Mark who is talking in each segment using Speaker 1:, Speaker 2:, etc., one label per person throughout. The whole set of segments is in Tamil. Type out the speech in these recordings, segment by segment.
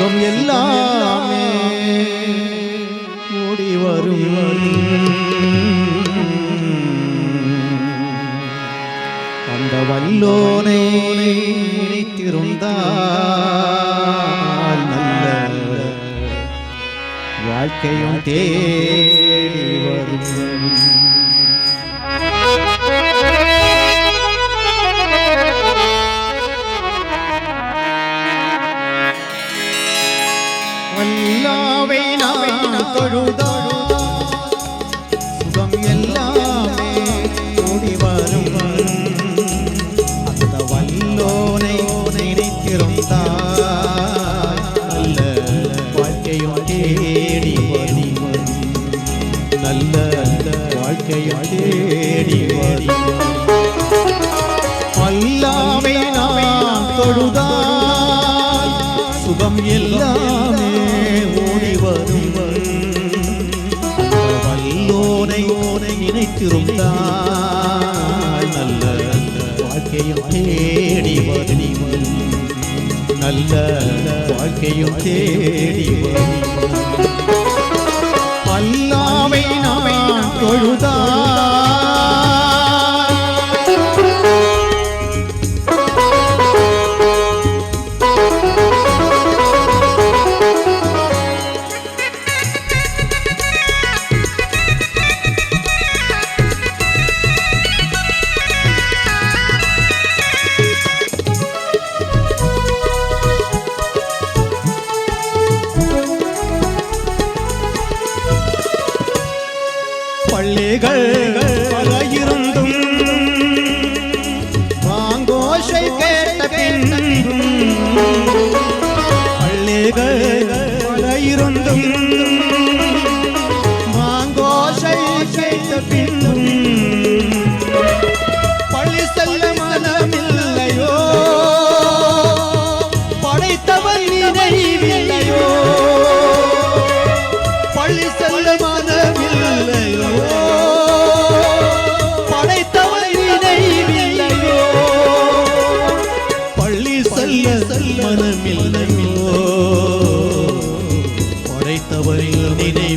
Speaker 1: சுகம் எல்லாமே ஓடி வரும். அந்த வல்லோனை நினைத்திருந்தால் நல்ல வாழ்க்கையும் தேடி வரும். வாழ்க்கையும் தேடி வரும். அல்லாவை நான் தொழுதால் சுகம் எல்லாமே ஓடி வரும். வல்லோனை ஓனை நினைத்திருந்தால் நல்ல வாழ்க்கையும் தேடி வரும். நல்ல வாழ்க்கையும் தேடி வரும். அல்லாவை கேட்ட பின்னும். பள்ளி செல்ல மனமில்லையோ? படைத்தவன் நினைவில்லையோ பழி செல்ல மனமில்லையோ? படைத்தவன் நினைவில்லையோ பள்ளி செல்ல மனமில்லையோ? படைத்தவரில் நினை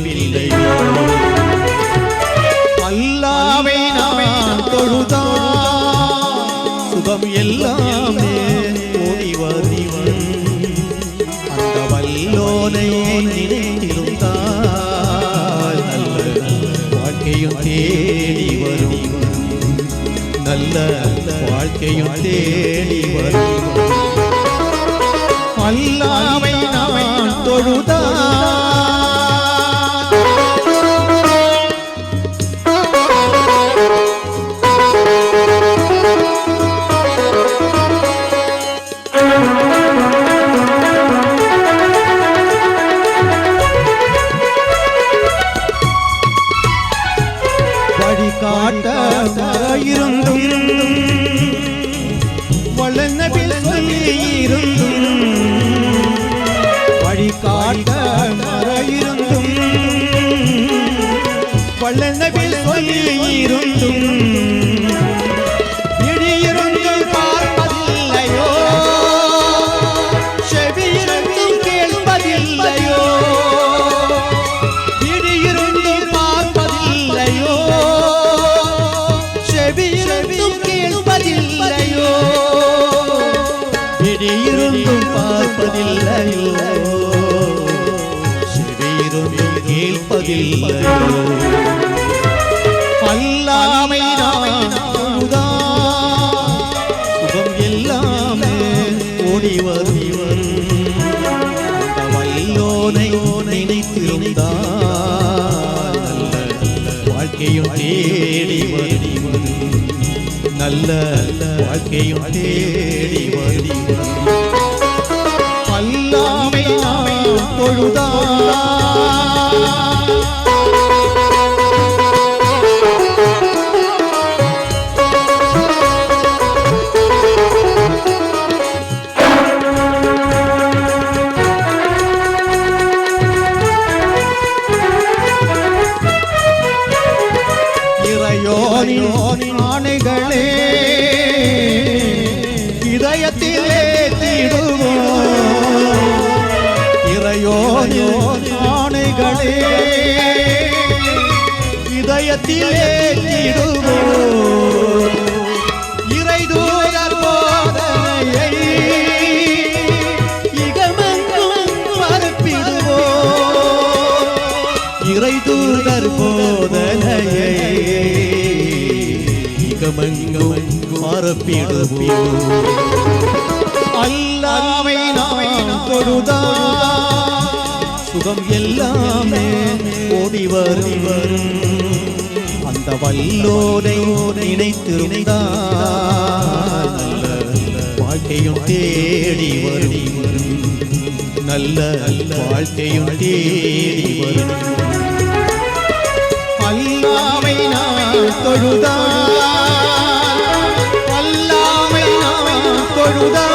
Speaker 1: எல்லாமே ஓடி அந்த வல்லோனை நினைத்திருந்தால் நல்ல வாழ்க்கையும் தேடி வரும். நல்ல வாழ்க்கையும் தேடி வரும். அல்லாமை நான் தொழுதான் வளர்ந்தபில் வாழ்க்கையும் தேடி வருவது நல்ல வாழ்க்கையும் தேடி வருவது அல்லாமை நான் ஆணைகளே இதயத்திலே போதனையை இகமெங்கும் பரப்பிடுவோ இறைதூதர் போதனையை இகமெங்கும் பரப்பிடுவோ அல்லாவை நாம் தொழுதா சுகம் எல்லாமே ஓடி வரும். அந்த வல்லோரை நினைத்திருந்தா வாழ்க்கையும் தேடி வரும். நல்ல வாழ்க்கையும் தேடி வரும். அல்லாமை நான் தொழுதா அல்லாமை நான் தொழுதா